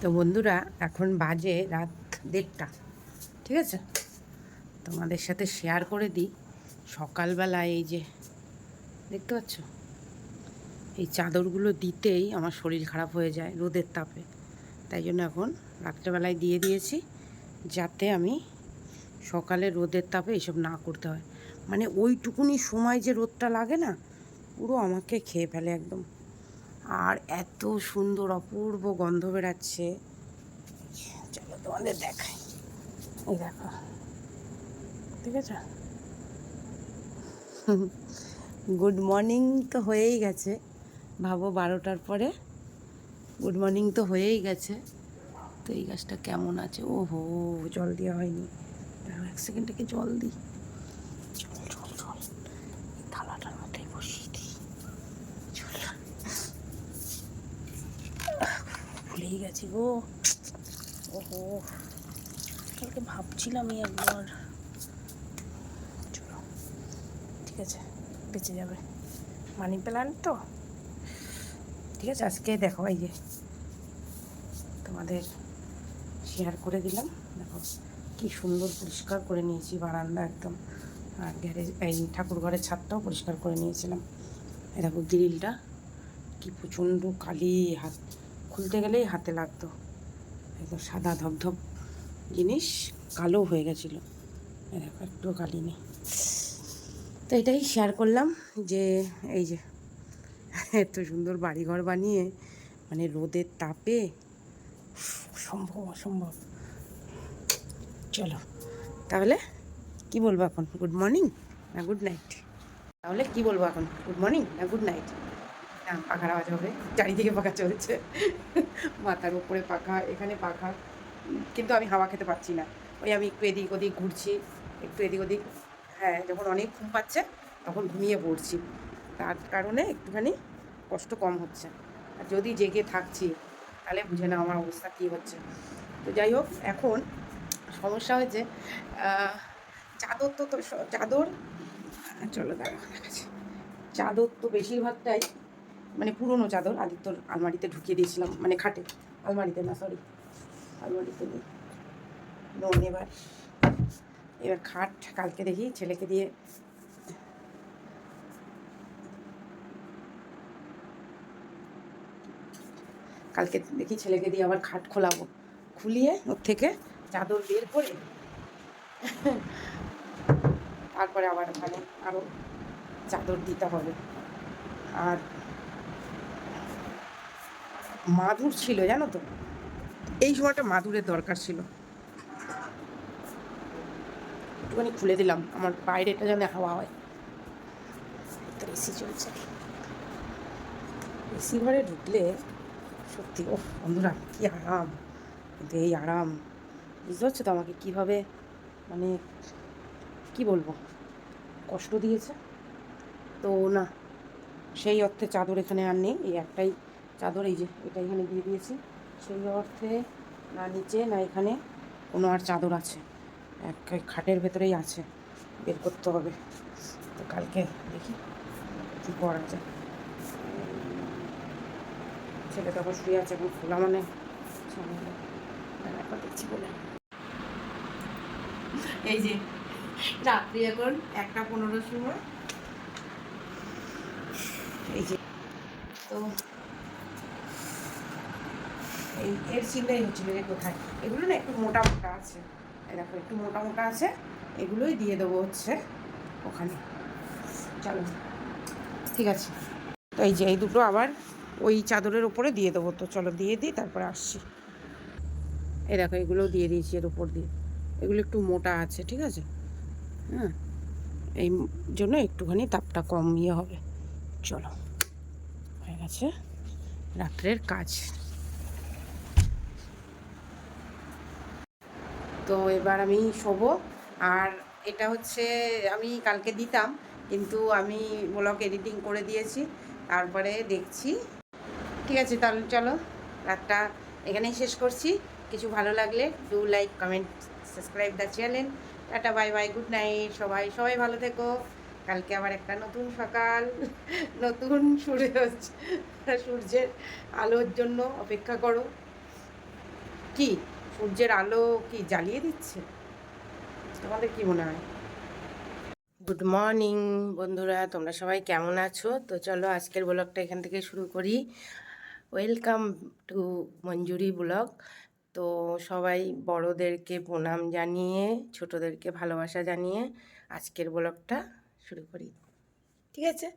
তো বন্ধুরা, এখন বাজে রাত দেড়টা, ঠিক আছে? তোমাদের সাথে শেয়ার করে দিই। সকালবেলা এই যে, দেখতে পাচ্ছ? এই চাদরগুলো দিতেই আমার শরীর খারাপ হয়ে যায় রোদের তাপে। তাই জন্য এখন রাত্রেবেলায় দিয়ে দিয়েছি, যাতে আমি সকালে রোদের তাপে এসব না করতে হয়। মানে ওইটুকুনি সময় যে রোদটা লাগে না, পুরো আমাকে খেয়ে ফেলে একদম। আর এত সুন্দর অপূর্ব গন্ধ বেরাচ্ছে চলো তোমাদের দেখাই। এই দেখো। ঠিক আছে গুড মর্নিং তো হয়েই গেছে। ভাবো বারোটার পরে গুড মর্নিং তো হয়েই গেছে। তো এই গাছটা কেমন আছে? ও হো জল দেওয়া হয়নি। এক সেকেন্ডটাকে জল দিই জল জল জল এই থালাটার মধ্যেই বসিয়ে দিই জল ভুলেই গেছি গো। ওহো, কালকে ভাবছিলাম একবার। ঠিক আছে, বেঁচে যাবে। মানি প্ল্যান্ট তো? ঠিক আছে, আজকে দেখো, এই যে তোমাদের শেয়ার করে দিলাম। দেখো, কি সুন্দর পরিষ্কার করে নিয়েছি বারান্দা একদম। আর গ্যারেজ, এই ঠাকুর ঘরের ছাদটাও পরিষ্কার করে নিয়েছিলাম। এই দেখো, গ্রিলটা, কি প্রচণ্ড কালি হাত খুলতে গেলেই হাতে লাগতো। একদম সাদা ধপধপ জিনিস, কালো হয়ে গেছিল। দেখো একটু কালি নেই। তো এটাই শেয়ার করলাম যে, এই যে, এত সুন্দর বাড়িঘর বানিয়ে মানে রোদের তাপে সম্ভব অসম্ভব। চলো, তাহলে কি বলব এখন? গুড মর্নিং না গুড নাইট তাহলে কি বলব এখন? গুড মর্নিং না গুড নাইট পাখার আওয়াজ হবে। চারিদিকে পাখা চলছে। মাথার উপরে পাখা, এখানে পাখা। কিন্তু আমি হাওয়া খেতে পাচ্ছি না। ওই আমি একটু এদিক ওদিক ঘুরছি, একটু এদিক ওদিক। হ্যাঁ যখন অনেক ঘুম পাচ্ছে, তখন ঘুমিয়ে পড়ছি। তার কারণে একটুখানি কষ্ট কম হচ্ছে। আর যদি জেগে থাকছি, তাহলে বুঝে না আমার অবস্থা কী হচ্ছে। তো যাই হোক, এখন সমস্যা হয়েছে চাদর তো তো চাদর, চলো দেখাচ্ছি। চাদর তো বেশিরভাগটাই মানে পুরনো চাদর আদিত্যর আলমারিতে ঢুকিয়ে দিয়েছিলাম মানে খাটে। আলমারিতে না সরি আলমারিতে নেই। নোন এবার এবার খাট কালকে দেখি, ছেলেকে দিয়ে। কালকে দেখি ছেলেকে দিয়ে আবার খাট খোলাবো। খুলিয়ে ওর থেকে চাদর বের করে তারপরে আবার ওখানে আরও চাদর দিতে হবে। আর মাদুর ছিল, জানো তো? এই সময়টা মাদুরের দরকার ছিল। একটুখানি খুলে দিলাম, আমার বাইরেটা যেন হাওয়া হয়। এসি চলছে। এসি ঘরে ঢুকলে সত্যি ও বন্ধুরা, কি আরাম। কিন্তু এই আরাম, বুঝতে পারছ তো আমাকে কীভাবে মানে কি বলব? কষ্ট দিয়েছে? তো না, সেই অর্থে চাদর এখানে আর নেই, এই একটাই চাদর এই যে এটা এখানে দিয়ে দিয়েছি। সেই অর্থে না নিচে না এখানে কোনো আর চাদর আছে। এক খাটের ভেতরেই আছে। বের করতে হবে। তো কালকে দেখি কী করা যায়। ছেলে তখন শুয়ে আছে এখন খোলা মানে। একবার দেখছি বলে এই যে রাত্রি এখন একটা পনেরো সময়। এই যে। তো এর চিন্তাই হচ্ছিল যে কোথায়? এগুলো না একটু মোটা মোটা আছে। দেখো, একটু মোটা মোটা আছে। এগুলোই দিয়ে দেবো হচ্ছে ওখানে। চলো, ঠিক আছে। তো এই যে, এই দুটো আবার ওই চাদরের ওপরে দিয়ে দেবো তো। চলো, দিয়ে দিই, তারপরে আসছি। এই দেখো, এগুলো দিয়ে দিয়েছি এর উপর দিয়ে। এগুলো একটু মোটা আছে, ঠিক আছে? হ্যাঁ এই জন্য একটুখানি তাপটা কম ইয়ে হবে। চলো, হয়ে গেছে। রাত্রের কাজ। তো এবার আমি শোবো। আর এটা হচ্ছে, আমি কালকে দিতাম, কিন্তু আমি ব্লগ এডিটিং করে দিয়েছি। তারপরে দেখছি। ঠিক আছে, তাহলে চলো, রাতটা এখানেই শেষ করছি। কিছু ভালো লাগলে do like comment subscribe the channel tata bye bye good night সবাই সবাই ভালো থেকো। কালকে আবার একটা নতুন সকাল, নতুন সূর্য, সূর্যের আলোর জন্য অপেক্ষা করো। কি? সূর্যের আলো কি জ্বালিয়ে দিচ্ছে? তোমাদের কি মনে হয়? গুড মর্নিং বন্ধুরা, তোমরা সবাই কেমন আছো? তো চলো আজকের ব্লগটা এখান থেকে শুরু করি। Welcome to Manjuri blog. তো সবাই বড়োদেরকে প্রণাম জানিয়ে, ছোটোদেরকে ভালোবাসা জানিয়ে আজকের ব্লগটা শুরু করি। ঠিক আছে?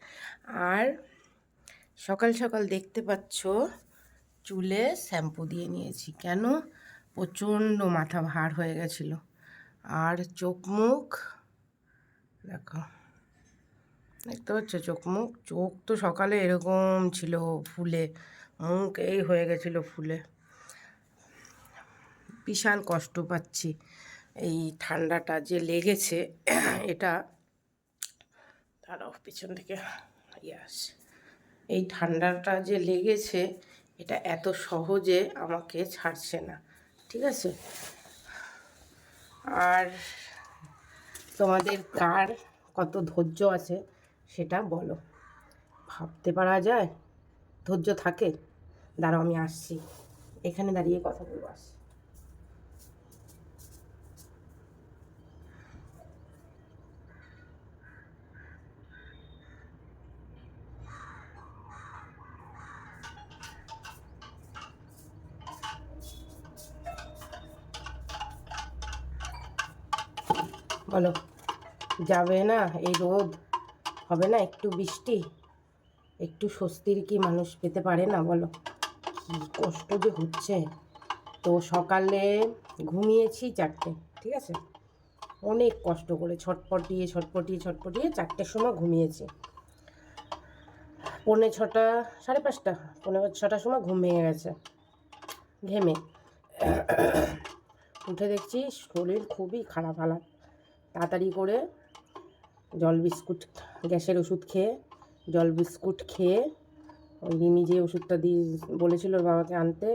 আর সকাল সকাল দেখতে পাচ্ছ, চুলে শ্যাম্পু দিয়ে নিয়েছি। কেন? প্রচণ্ড মাথা ভার হয়ে গেছিল। আর চোখ মুখ দেখো, দেখতে পাচ্ছ চোখ মুখ চোখ তো সকালে এরকম ছিল ফুলে, মুখ এই হয়ে গেছিল ফুলে। বিশাল কষ্ট পাচ্ছি এই ঠান্ডাটা যে লেগেছে, এটা তারাও পিছন থেকে ইয়াস এই ঠান্ডাটা যে লেগেছে, এটা এত সহজে আমাকে ছাড়ছে না। ঠিক আছে? আর তোমাদের কার কত ধৈর্য আছে সেটা বলো। ভাবতে পারা যায়? ধৈর্য থাকে? দাঁড়াও, আমি আসছি। এখানে দাঁড়িয়ে কথা বলব, আসছি। বলো, যাবে না এই রোদ? হবে না একটু বৃষ্টি? একটু স্বস্তির কি মানুষ পেতে পারে না বলো? কি কষ্ট যে হচ্ছে। তো সকালে ঘুমিয়েছি চারটে, ঠিক আছে? অনেক কষ্ট করে ছটপটিয়ে ছটপটিয়ে ছটপটিয়ে চারটের সময় ঘুমিয়েছি। পৌনে ছটা, সাড়ে পাঁচটা পনেরো ছটার সময় ঘুম ভেঙে গেছে। ঘেমে উঠে দেখছি শরীর খুবই খারাপ হালাত। তাড়াতাড়ি করে জল বিস্কুট, গ্যাসের ওষুধ খেয়ে, জল বিস্কুট খেয়ে, ওই রিমি যে ওষুধটা দিয়ে বলেছিল বাবাকে আনতে,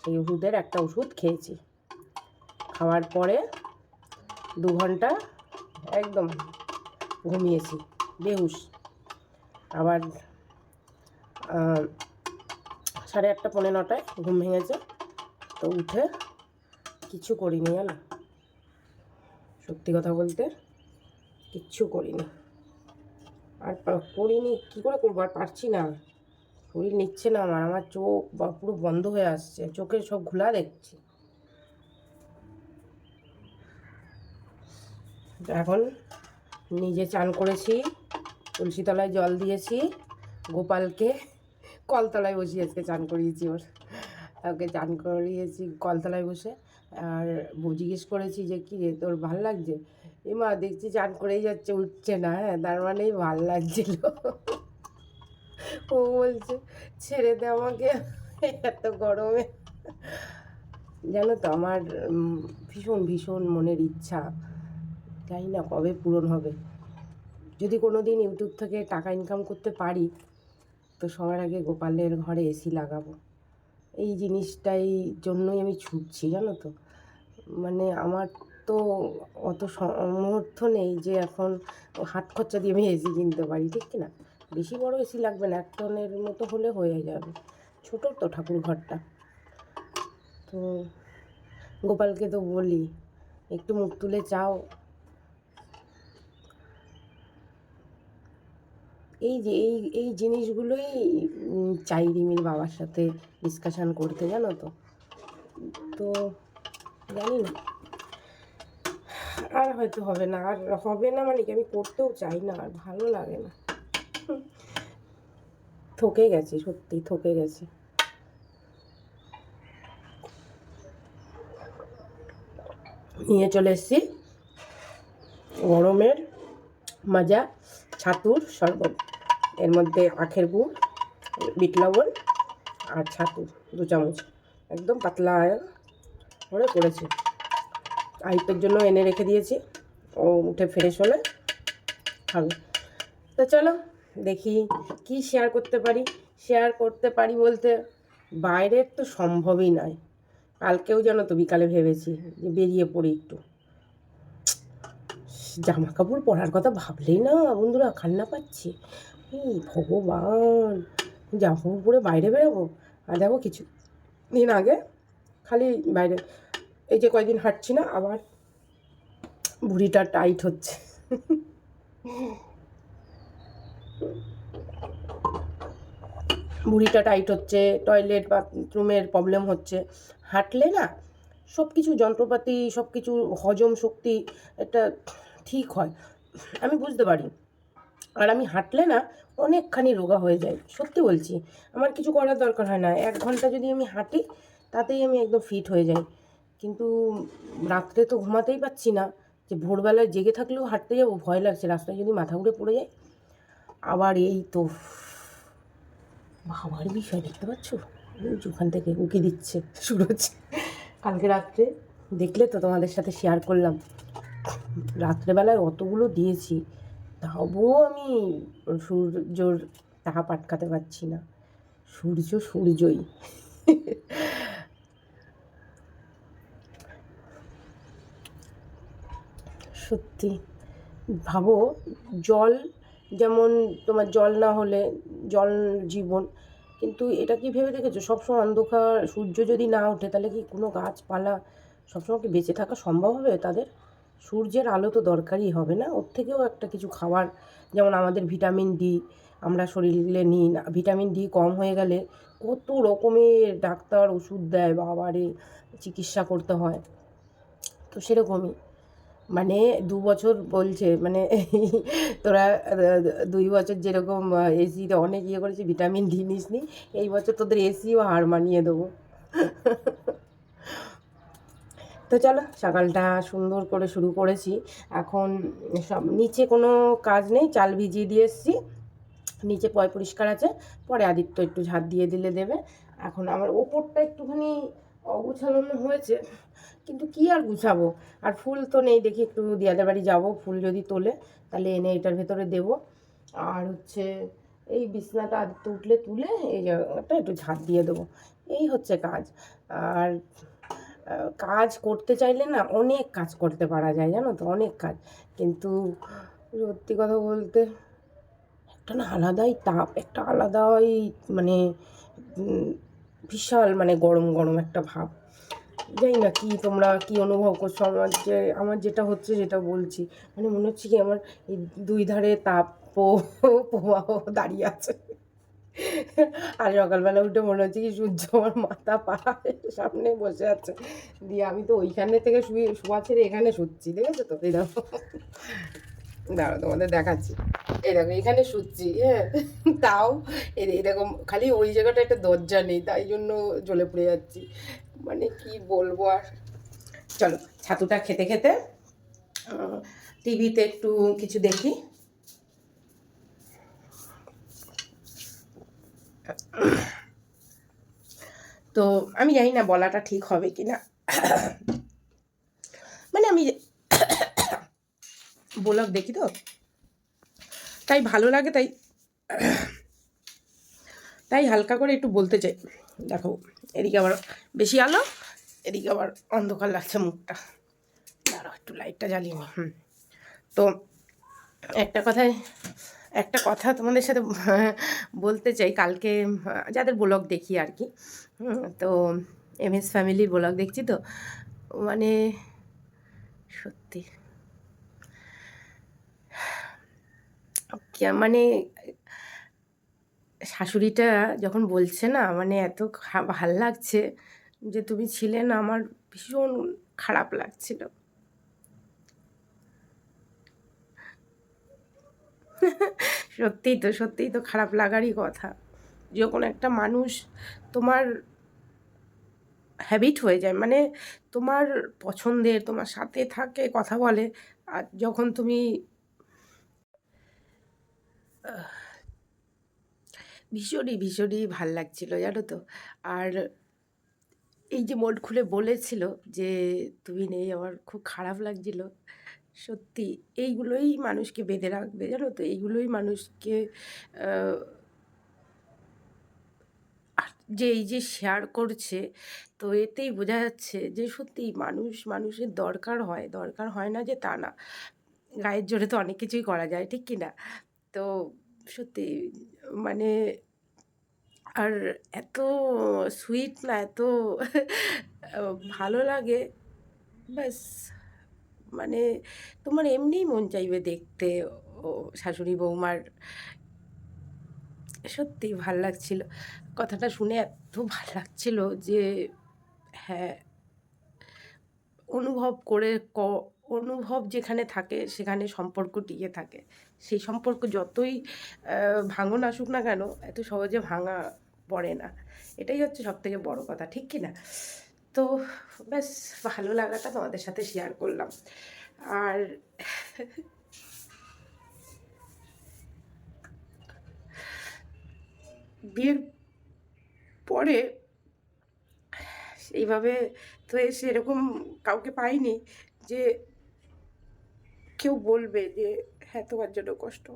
সেই ওষুধের একটা ওষুধ খেয়েছি। খাওয়ার পরে দু ঘণ্টা একদম ঘুমিয়েছি, বেহুশ। আবার সাড়ে আটটা, পৌনে নটায় ঘুম ভেঙেছে, তো উঠে কিছু করিনি, জানো? সত্যি কথা বলতে কিচ্ছু করিনি। আর করিনি, কী করে করব? আর পারছি না। শরীর নিচ্ছে না আমার আমার চোখ পুরো বন্ধ হয়ে আসছে। চোখের সব ঘোলা দেখছি। এখন নিজে চান করেছি তুলসী তলায় জল দিয়েছি, গোপালকে কলতলায় বসিয়ে আজকে চান করিয়েছি ওর। ওকে চান করিয়েছি, কলতলায় বসে। আর জিজ্ঞেস করেছি যে, কী রে, তোর ভালো লাগছে? এ মা, দেখছি চান করেই যাচ্ছে, উঠছে না। হ্যাঁ তার মানেই ভালো লাগছিল। ও বলছে, ছেড়ে দে আমাকে, এত গরমে। জানো তো, আমার ভীষণ ভীষণ মনের ইচ্ছা। জানি না কবে পূরণ হবে। যদি কোনো দিন ইউটিউব থেকে টাকা ইনকাম করতে পারি, তো সবার আগে গোপালের ঘরে এসি লাগাবো। এই জিনিসটাই জন্যই আমি ছুটছি, জানো তো। মানে আমার তো অত সামর্থ্য নেই যে এখন হাত খরচা দিয়ে আমি এসি কিনতে পারি, ঠিক কি না বেশি বড় এসি লাগবে না, এক টনের মতো হলে হয়ে যাবে। ছোটো তো ঠাকুর ঘরটা। তো গোপালকে তো বলি, একটু মুখ তুলে চাও এই যে, এই এই জিনিসগুলোই চাই রিমির বাবার সাথে ডিসকাশান করতে, জানো তো? তো জানি না। আর হয়তো হবে না, আর হবে না মানে কি? আমি করতেও চাই না, আর ভালো লাগে না। থকে গেছি, সত্যি থকে গেছি। নিয়ে চলে এসেছি গরমের মাজা ছাতুর শরবত। এর মধ্যে আখের গুড়, বিট লবণ আর ছাতু, দু চামচ। একদম পাতলা করে করেছি। আইপের জন্য এনে রেখে দিয়েছি। ও উঠে ফ্রেশ হলে খাবে। তো চলো দেখি কি শেয়ার করতে পারি। শেয়ার করতে পারি বলতে বাইরের তো সম্ভবই নয়। কালকেও জানো তো বিকালে ভেবেছি যে বেরিয়ে পড়ি একটু। জামা কাপড় পরার কথা ভাবলেই না বন্ধুরা, কান্না পাচ্ছি। এই ভগবান জামা কাপড় পরে বাইরে বেরোবো, আর দেখো কিছু দিন আগে খালি বাইরে, এই যে কয়দিন হাঁটছি না, আবার ভুঁড়িটা টাইট হচ্ছে। ভুঁড়িটা টাইট হচ্ছে টয়লেট বাথরুমের প্রবলেম হচ্ছে। হাঁটলে না সব কিছু যন্ত্রপাতি সব কিছু হজম শক্তি একটা ঠিক হয়। আমি বুঝতে পারি। আর আমি হাঁটলে না অনেকখানি রোগা হয়ে যায়। সত্যি বলছি, আমার কিছু করার দরকার হয় না। এক ঘণ্টা যদি আমি হাঁটি, তাতেই আমি একদম ফিট হয়ে যাই। কিন্তু রাত্রে তো ঘুমাতেই পাচ্ছি না, যে ভোরবেলায় জেগে থাকলেও হাঁটতে যাব, ভয় লাগছে। রাস্তায় যদি মাথা ঘুরে পড়ে যায় আবার এই তো ভাবার বিষয় দেখতে পাচ্ছ? ওখান থেকে উকি দিচ্ছে, শুরু হচ্ছে। কালকে রাত্রে দেখলে তো তোমাদের সাথে শেয়ার করলাম। রাত্রেবেলায় অতগুলো দিয়েছি। তবুও আমি সূর্যর তাপ আটকাতে পারছি না। সূর্য সূর্যই। সত্যি। ভাবো, জল যেমন তোমার জল না হলে, জল জীবন, কিন্তু এটা কি ভেবে দেখেছ? সবসময় অন্ধকার, সূর্য যদি না ওঠে, তাহলে কি কোনো গাছপালা সবসময় কি বেঁচে থাকা সম্ভব হবে তাদের? সূর্যের আলো তো দরকারই হবে না। ওর থেকেও একটা কিছু খাবার যেমন আমাদের ভিটামিন ডি আমরা শরীরে নিই না। ভিটামিন ডি কম হয়ে গেলে কত রকমের ডাক্তার ওষুধ দেয়, বাবারে, চিকিৎসা করতে হয়। তো সেরকমই। মানে দু বছর বলছে মানে তোরা, দুই বছর যেরকম এসিতে অনেক ইয়ে করেছি, ভিটামিন ডি নিস নি এই বছর তোদের এসিও হার মানিয়ে দেবো। তো চলো, সকালটা সুন্দর করে শুরু করেছি। এখন সব নিচে কোনো কাজ নেই, চাল ভিজিয়ে দিয়ে এসেছি। নিচে পয় পরিষ্কার আছে, পরে আদিত্য একটু ঝাঁট দিয়ে দিলে দেবে। এখন আমার ওপরটা একটুখানি অগুছানো হয়েছে, কিন্তু কি আর গুছাবো? আর ফুল তো নেই, দেখি একটু দিয়াদের বাড়ি যাব, ফুল যদি তোলে, তাহলে এনে এটার ভেতরে দেবো। আর হচ্ছে এই বিছনাটা আদিত্য উঠলে তুলে, এই জায়গাটা একটু ঝাঁট দিয়ে দেবো। এই হচ্ছে কাজ। আর কাজ করতে চাইলে না অনেক কাজ করতে পারা যায়, জানো তো? অনেক কাজ। কিন্তু সত্যি কথা বলতে একটা না আলাদাই তাপ, একটা আলাদাই মানে বিশাল মানে গরম গরম একটা ভাব। জানি না কি তোমরা কি অনুভব করছ? আমার যে, আমার যেটা হচ্ছে যেটা বলছি মানে মনে হচ্ছে কি আমার দুই ধারে তাপ প্রবাহ দাঁড়িয়ে আছে। আর সকালবেলা উঠে মনে হচ্ছে কি সূর্য আমার মাথা পা সামনে বসে আছে। দিয়ে আমি তো ওইখানে থেকে শুয়ে, শোয়া ছেড়ে এখানে শুচ্ছি, দেখেছ তো? এই দেখো। দাঁড়ো তোমাদের দেখাচ্ছি। এই দেখো, এখানে শুচ্ছি হ্যাঁ। তাও এরকম খালি ওই জায়গাটা একটা দরজা নেই, তাই জন্য জ্বলে পড়ে যাচ্ছি। মানে কি বলব আর? চলো, ছাতুটা খেতে খেতে টিভিতে একটু কিছু দেখি। তো আমি জানি না বলাটা ঠিক হবে কি না মানে আমি ব্লগ দেখি তো। তাই ভালো লাগে, তাই তাই হালকা করে একটু বলতে চাই। দেখো, এদিকে আবার বেশি আলো, এদিকে আবার অন্ধকার লাগছে মুখটা। দাঁড়াও, একটু লাইটটা জ্বালিয়ে নি, হুম। তো একটা কথায় একটা কথা তোমাদের সাথে বলতে চাই। কালকে যাদের ব্লগ দেখি আর কি তো এম এস ফ্যামিলির ব্লগ দেখছি তো? মানে সত্যি মানে শাশুড়িটা যখন বলছে না মানে এত ভালো লাগছে যে তুমি ছিলে না, আমার ভীষণ খারাপ লাগছিল। সত্যিই তো সত্যিই তো খারাপ লাগারই কথা। যখন একটা মানুষ তোমার হ্যাবিট হয়ে যায় মানে তোমার পছন্দের, তোমার সাথে থাকে, কথা বলে, আর যখন তুমি ভীষণই ভীষণই ভালো লাগছিল, জানো তো? আর এই যে মন খুলে বলেছিল যে, তুমি নেই, আমার খুব খারাপ লাগছিল। সত্যি, এইগুলোই মানুষকে বেঁধে রাখবে, জানো তো? এইগুলোই মানুষকে যে এই যে শেয়ার করছে, তো এতেই বোঝা যাচ্ছে যে সত্যি মানুষ, মানুষের দরকার হয়। দরকার হয় না যে তা না। গায়ের জোরে তো অনেক কিছুই করা যায়, ঠিক কি না তো সত্যি মানে আর এত সুইট না, এত, ভালো লাগে, ব্যাস। মানে তোমার এমনিই মন চাইবে দেখতে, ও শাশুড়ি বৌমার। সত্যি ভালো লাগছিল। কথাটা শুনে এত ভালো লাগছিল যে হ্যাঁ অনুভব করে ক, অনুভব যেখানে থাকে সেখানে সম্পর্ক টিকে থাকে। সেই সম্পর্ক যতই ভাঙন আসুক না কেন, এত সহজে ভাঙা পড়ে না। এটাই হচ্ছে সব থেকে বড় কথা, ঠিক কি না তো ব্যাস, ভালো লাগাটা তোমাদের সাথে শেয়ার করলাম আর বিয়ের পরে এইভাবে তো এসে এরকম কাউকে পাইনি যে কেউ বলবে যে হ্যাঁ তোমার জন্য কষ্ট।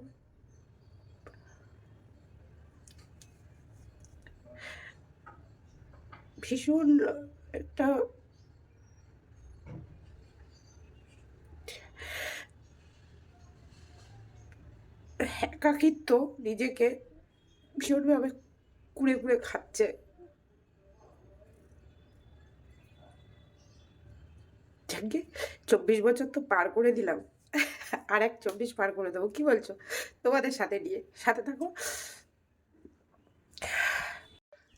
ভীষণ একটা একাকিত্ব নিজেকে ভীষণভাবে কুড়ে কুড়ে খাচ্ছে। চব্বিশ বছর তো পার করে দিলাম, আর এক চব্বিশ পার করে দেবো, কি বলছো? তোমাদের সাথে নিয়ে, সাথে থাকো।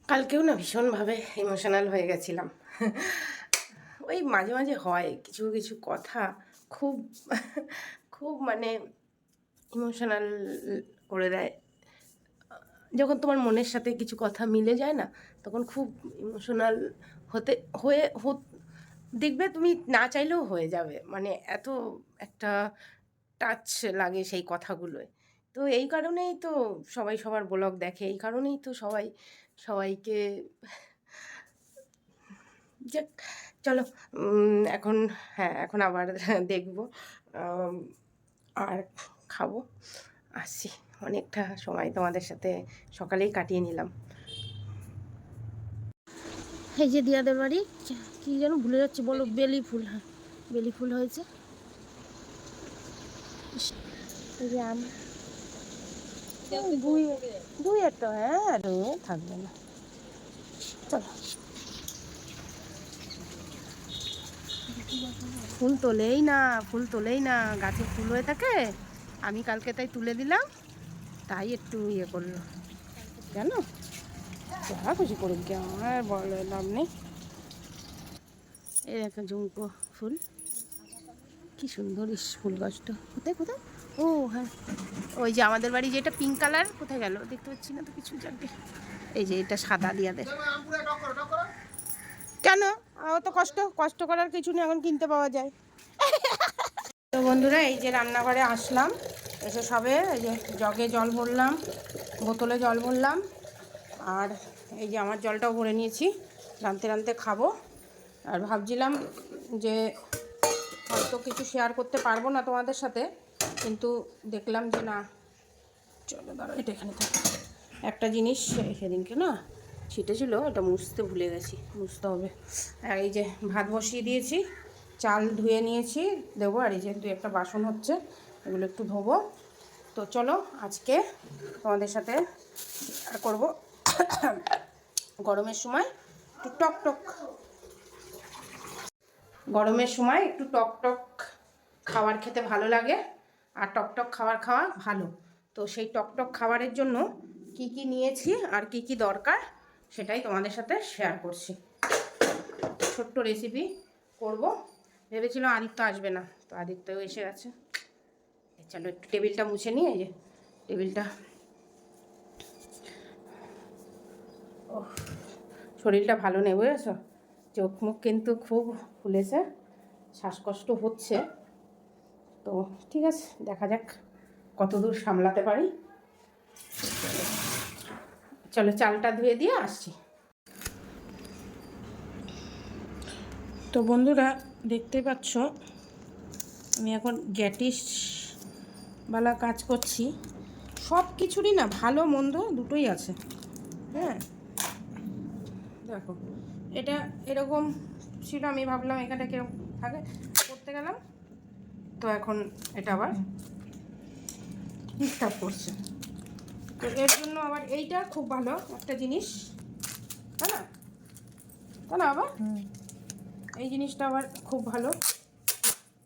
কালকেও না ভীষণভাবে ইমোশনাল হয়ে গেছিলাম। ওই মাঝে মাঝে হয়, কিছু কিছু কথা খুব খুব মানে ইমোশনাল করে দেয়। যখন তোমার মনের সাথে কিছু কথা মিলে যায় না, তখন খুব ইমোশনাল হতে, হয়ে দেখবে তুমি না চাইলেও হয়ে যাবে। মানে এত একটা টাচ লাগে সেই কথাগুলোয়। তো এই কারণেই তো সবাই সবার ব্লগ দেখে, এই কারণেই তো সবাই, সবাইকে যাক চলো এখন হ্যাঁ এখন আবার দেখব আর খাব। আসছি অনেকটা সময় তোমাদের সাথে সকালেই কাটিয়ে নিলাম। এই যে দিয়াদের বাড়ি কি যেন ভুলে যাচ্ছে বলো বেলি ফুল হ্যাঁ বেলি ফুল হয়েছে। এই যে আম। দুই দুই একটা হ্যাঁ থাকবে না। চলো। ফুল তোলেই না, ফুল তোলেই না, গাছে ফুল হয়ে থাকে। আমি কালকে তাই তুলে দিলাম, তাই একটু ইয়ে করল কেন যা খুশি করুক গে আমার বলে লাভ নেই। এই একটা ঝুমকো ফুল। কি সুন্দর ইস ফুল গাছটা। কোথায় কোথায়? ও হ্যাঁ। ওই যে আমাদের বাড়ি যেটা পিঙ্ক কালার কোথায় গেল? দেখতে পাচ্ছি না তো কিছু যাকে এই যে এটা সাদা দিয়াদের কেন? অত কষ্ট কষ্ট করার কিছু নেই, এখন কিনতে পাওয়া যায়। তো বন্ধুরা, এই যে রান্নাঘরে আসলাম, এসে সবে এই যে জগে জল ভরলাম, বোতলে জল ভরলাম, আর এই যে আমার জলটাও ভরে নিয়েছি রানতে রানতে খাব। আর ভাবছিলাম যে হয়তো কিছু শেয়ার করতে পারব না তোমাদের সাথে, কিন্তু দেখলাম যে না, চলো দাঁড়ো এটা এখানে থাকো। একটা জিনিস, সেদিনকে না ছিটেছিল এটা মুছতে ভুলে গেছি। মুছতে হবে। আর এই যে ভাত বসিয়ে দিয়েছি, চাল ধুয়ে নিয়েছি, দেবো আর এই যে দু একটা বাসন হচ্ছে, এগুলো একটু ধোবো। তো চলো আজকে তোমাদের সাথে আর করব। গরমের সময় একটু টক টক। গরমের সময় একটু টক টক খাবার খেতে ভালো লাগে, আর টক টক খাবার খাওয়া ভালো। তো সেই টক টক খাবারের জন্য কি কি নিয়েছি আর কি কি দরকার সেটাই তোমাদের সাথে শেয়ার করছি। ছোট্ট রেসিপি করব। ভেবেছিলাম আদিত্য আসবে না, তো আদিত্যও এসে গেছে। চলো একটু টেবিলটা মুছে নিয়ে এই যে টেবিলটা। ও শরীরটা ভালো নেই, বুঝেছ? চোখ মুখ কিন্তু খুব ফুলেছে, শ্বাসকষ্ট হচ্ছে। তো ঠিক আছে, দেখা যাক কত দূর সামলাতে পারি। চলো চালটা ধুয়ে দিয়ে আসছি। তো বন্ধুরা, দেখতে পাচ্ছ, আমি এখন গ্যাটিস বালা কাজ করছি। সব কিছুরই না, ভালো, মন্দ দুটোই আছে। হ্যাঁ? দেখো, এটা এরকম ছিল, আমি ভাবলাম এখানে কীরকম থাকে, করতে গেলাম। তো এখন এটা আবার ঠিকঠাক করছে। তো এর জন্য আবার এইটা খুব ভালো একটা জিনিস। তাই না? তাই না বাবা এই জিনিসটা আবার খুব ভালো।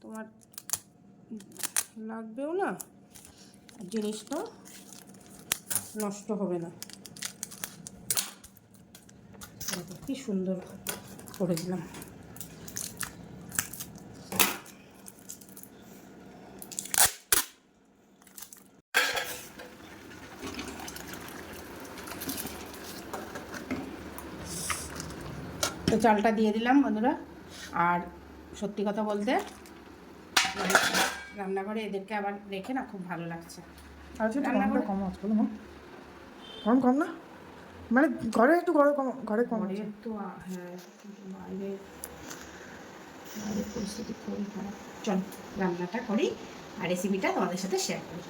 তোমার লাগবেও না। জিনিসটা নষ্ট হবে না। কি সুন্দর করে দিলাম। তো চালটা দিয়ে দিলাম বন্ধুরা। আর সত্যি কথা বলতে রান্নাঘরে এদেরকে আবার রেখে না খুব ভালো লাগছে। আচ্ছা একটু রান্না কম আছে বলো কম না? মানে ঘরে একটু গরম কম ঘরে কম আ- হ্যাঁ বাইরে পরিস্থিতি খুবই খারাপ। চল রান্নাটা করি আর রেসিপিটা তোমাদের সাথে শেয়ার করি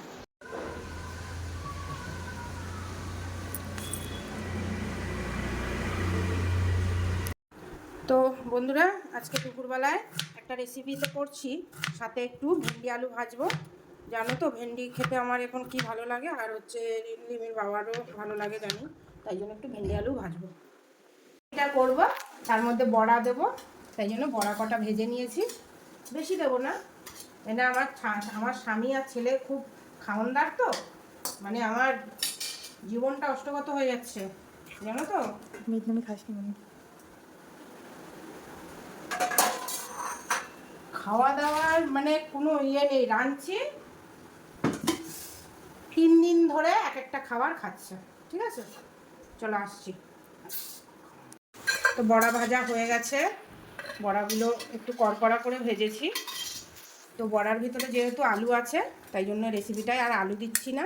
তো বন্ধুরা, আজকে দুপুরবেলায় একটা রেসিপি তো করছি। সাথে একটু ভেন্ডি আলু ভাজবো। জানো তো, ভেন্ডি খেতে আমার এখন কি ভালো লাগে, আর হচ্ছে রিমলিমের বাবারও ভালো লাগে জানি, তাই জন্য একটু ভেন্ডি আলু ভাজবো। এটা করব, তার মধ্যে বড়া দেবো, তাই জন্য বড়া কটা ভেজে নিয়েছি। বেশি দেবো না, এটা আমার আমার স্বামী আর ছেলে খুব খাওনদার তো মানে আমার জীবনটা অষ্টগত হয়ে যাচ্ছে, জানো তো? মিট নামি খাস নি মানে খাওয়া দাওয়ার মানে কোনো ইয়ে নেই, রাঁধছি। তিন দিন ধরে এক একটা খাবার খাচ্ছে, ঠিক আছে? চলো আসছি। তো বড়া ভাজা হয়ে গেছে। বড়াগুলো একটু কড়কড়া করে ভেজেছি। তো বড়ার ভিতরে যেহেতু আলু আছে, তাই জন্য রেসিপিটায় আর আলু দিচ্ছি না।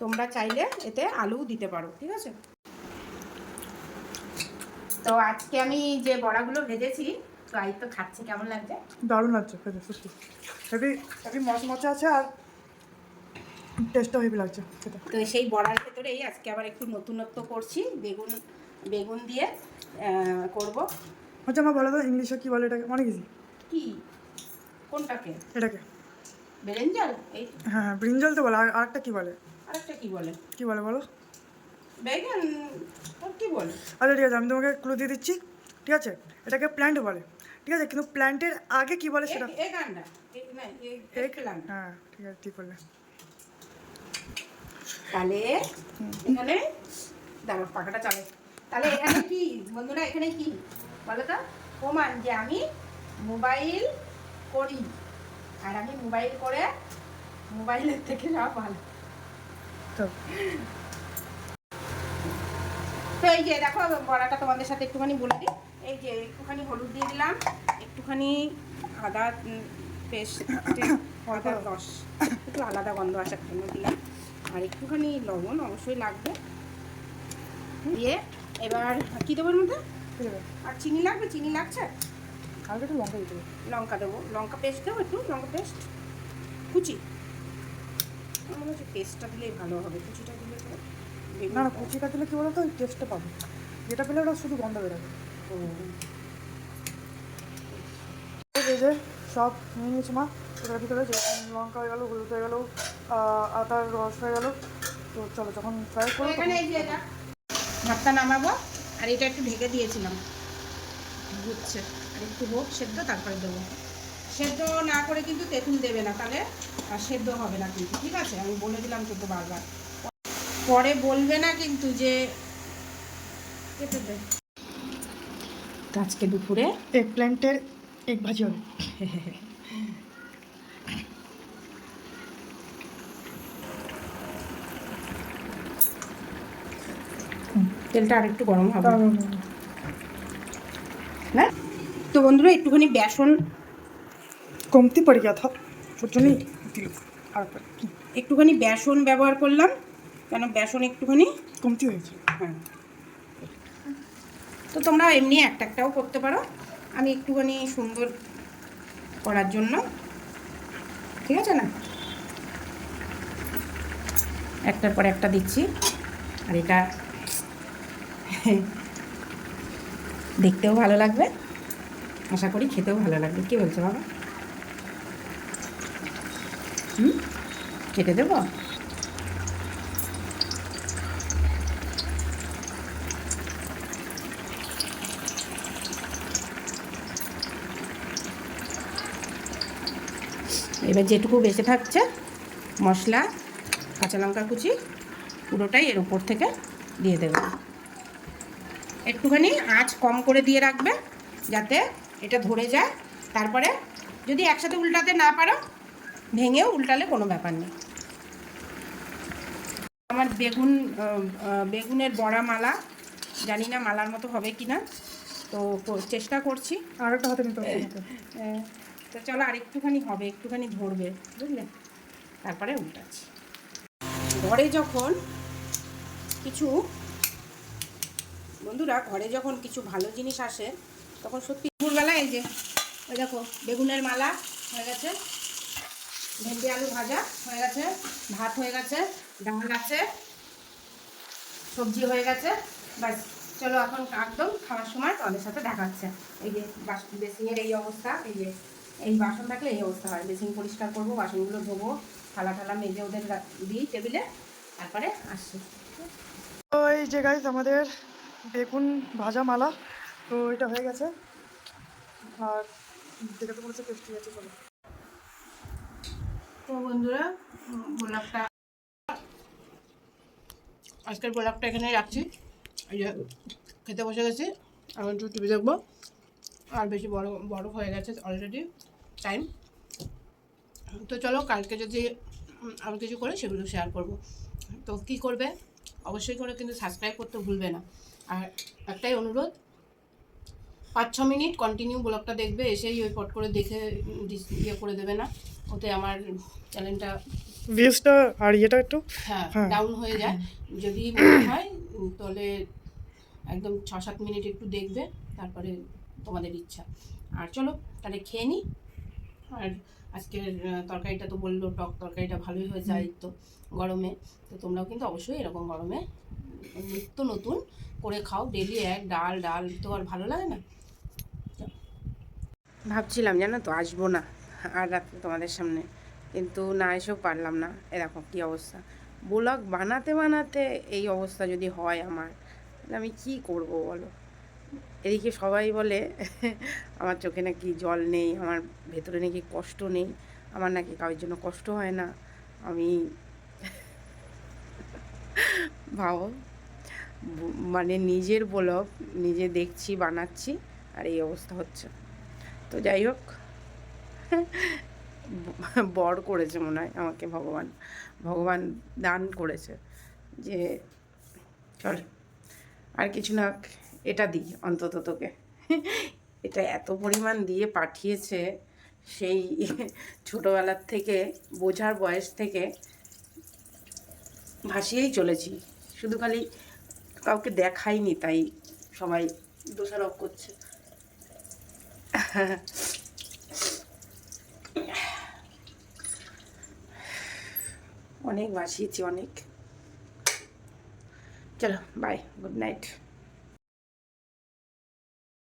তোমরা চাইলে এতে আলুও দিতে পারো, ঠিক আছে? তো আজকে আমি যে বড়াগুলো ভেজেছি তো আই তো খাচ্ছি কেমন লাগছে? দারুণ লাগছে খেতে সত্যি। হেভি হেভি মচমচে আছে আর টেস্টও হেভি লাগছে খেতে। তো সেই বড়ার ভেতরেই আজকে আবার একটু নতুনত্ব করছি বেগুন বেগুন দিয়ে করব। আচ্ছা আমার বলো তো ইংলিশে কী বলে এটাকে? অনেক ইজি কি? কোনটাকে? এটাকে। বেরেঞ্জাল? এই হ্যাঁ হ্যাঁ ব্রিঞ্জল তো বলে। আর আরেকটা কী বলে? আরেকটা কি বলে? কী বলে বলো? বেগুন? কি বলে? আচ্ছা ঠিক আছে আমি তোমাকে ক্লু দিয়ে দিচ্ছি ঠিক আছে? এটাকে প্ল্যান্ট বলে। ঠিক আছে কিন্তু প্ল্যান্টের আগে কি বলে সেটা? না হ্যাঁ ঠিক আছে ঠিক তাহলে এখানে পাখাটা চালে তাহলে এখানে কি? বন্ধুরা এখানে কি? বলো তো। প্রমাণ যে আমি মোবাইল করি। আর আমি মোবাইল করে মোবাইলের থেকে সব ভালো। তো। তো এই যে দেখো বড়াটা তোমাদের সাথে একটুখানি বলে দিই। এই যে একটুখানি হলুদ দিয়ে দিলাম একটুখানি আদা পেস্ট আদা রস একটু আলাদা গন্ধ আসার জন্য দিলাম। আর একটুখানি লবণ অবশ্যই লাগবে। দিয়ে এবার কী দেবো মধ্যে? আর চিনি লাগবে? চিনি লাগছে? কালকে একটু লঙ্কা দিতে লঙ্কা দেবো। লঙ্কা পেস্ট দেবো একটু লঙ্কা পেস্ট। কুচি। আমার মনে হচ্ছে পেস্টটা দিলেই ভালো হবে কুচিটা দিলে না কুচিটা দিলে কী বলো তো টেস্টটা পাবে। যেটা পেলে ওটা শুধু গন্ধ বেরোবে। এই যে সব নিয়ে নিয়েছি মা। এটার ভিতরে যে লঙ্কা হয়ে গেলো, হলুদ হয়ে গেলো আদার রস হয়ে গেলো। তো চলো, যখন ফ্রাই করব এখানে এই যে এটা, ভাতটা নামাবো, আর এটা একটু ঢেকে দিয়েছিলাম। বুঝছে আর একটু হোক, সেদ্ধ, তারপরে দেবো। সেদ্ধ না করে কিন্তু তেঁতুল দেবে না, তাহলে আর সেদ্ধ হবে না কিন্তু, ঠিক আছে? আমি বলে দিলাম কিন্তু বারবার। পরে বলবে না কিন্তু যে, কেটে দে। তো আজকে দুপুরে? এগ প্ল্যান্টের এগ ভাজি হবে। তেলটা আর একটু গরম হবে। না? তো বন্ধুরা একটুখানি বেসন কমতি পড়ে জন্যই দিল। আর একটুখানি বেসন ব্যবহার করলাম কেন বেসন একটুখানি কমতি হয়েছে। হ্যাঁ। তো তোমরা এমনি একটা একটাও করতে পারো। আমি একটুখানি সুন্দর করার জন্য। ঠিক আছে না? একটার পর একটা দিচ্ছি। আর এটা দেখতেও ভালো লাগবে। আশা করি খেতেও ভালো লাগবে। কি বলছো বাবা? হুম? কেটে দেবো? এবার যেটুকু বেঁচে থাকছে মশলা কাঁচা লঙ্কা কুচি পুরোটাই এর উপর থেকে দিয়ে দেবে। একটুখানি আঁচ কম করে দিয়ে রাখবে যাতে এটা ধরে যায়। তারপরে যদি একসাথে উল্টাতে না পারো ভেঙেও উল্টালে কোনো ব্যাপার নেই। আমার বেগুন বেগুনের বড়া মালা জানি না মালার মতো হবে কি না তো চেষ্টা করছি। আর একটা হাতে নিতে তো চলো আর একটুখানি হবে, একটুখানি ধরবে, বুঝলে? তারপরে উল্টাচ্ছি। ঘরে যখন কিছু, বন্ধুরা, ঘরে যখন কিছু ভালো জিনিস আসে, তখন সত্যি দুপুরবেলা এই যে, ওই দেখো, বেগুনের মালা হয়ে গেছে, ভেন্ডি আলু ভাজা হয়ে গেছে, ভাত হয়ে গেছে, ডাল আছে, সবজি হয়ে গেছে, ব্যাস। চলো এখন একদম খাওয়ার সময় তোমাদের সাথে দেখাচ্ছে এই যে বাস বেসিংয়ের এই অবস্থা, এই যে এই বাসন থাকলে এই অবস্থা হয়। বেসিং পরিষ্কার করব বাসনগুলো ধোবো থালা থালা মেজে ওদের দিই টেবিলে তারপরে আসছি। তো এই যে গাইজ আমাদের বেগুন ভাজা মালা তো এটা হয়ে গেছে। আর দেখে তো মনে হচ্ছে টেস্টি আছে চলো। তো বন্ধুরা গোলাপটা আজকের গোলাপটা এখানে রাখছি। এই খেতে বসে গেছি। আমি একটু টিভি দেখব। আর বেশি বড় বড় হয়ে গেছে অলরেডি টাইম তো চলো কালকে যদি আরও কিছু করে সেগুলো শেয়ার করব। তো কি করবে? অবশ্যই করে কিন্তু সাবস্ক্রাইব করতে ভুলবে না। আর একটাই অনুরোধ পাঁচ ছ মিনিট কন্টিনিউ ব্লগটা দেখবে এসেই ওই পট করে দেখে ইয়ে করে দেবে না। ওতে আমার চ্যানেলটা ভিউজটা আর ইয়েটা একটু? হ্যাঁ হ্যাঁ। ডাউন হয়ে যায়। যদি মনে হয় তাহলে একদম ছ সাত মিনিট একটু দেখবে তারপরে তোমাদের ইচ্ছা। আর চলো তাহলে খেয়ে নিই আর আজকের তরকারিটা তো বলল টক তরকারিটা ভালোই হয়ে যায় তো গরমে। তো তোমরাও কিন্তু অবশ্যই এরকম গরমে নিত্য নতুন করে খাও। ডেলি এক ডাল ডাল তো আর ভালো লাগে না। ভাবছিলাম জানো তো আসব না আর রাত্রে তোমাদের সামনে। কিন্তু না এসেও পারলাম না। এরকম কী অবস্থা। ব্লগ বানাতে বানাতে এই অবস্থা যদি হয় আমার তাহলে আমি কি করব বলো? এদিকে সবাই বলে, আমার চোখে নাকি জল নেই, আমার ভেতরে নাকি কষ্ট নেই, আমার নাকি কারোর জন্য কষ্ট হয় না। আমি ভাবো মানে নিজের ব্লগ নিজে দেখছি, বানাচ্ছি, আর এই অবস্থা হচ্ছে। তো যাই হোক, বর করেছে মনে হয়, আমাকে ভগবান ভগবান দান করেছে যে, চল, আর কিছু না এটা দিই অন্তত তোকে। এটা এত পরিমাণ দিয়ে পাঠিয়েছে সেই ছোটোবেলার থেকে, বোঝার বয়স থেকে ভাসিয়েই চলেছি। শুধু খালি কাউকে দেখাইনি, তাই সবাই দোষারোপ করছে। অনেক ভাসিয়েছি, অনেক। চলো বাই গুড নাইট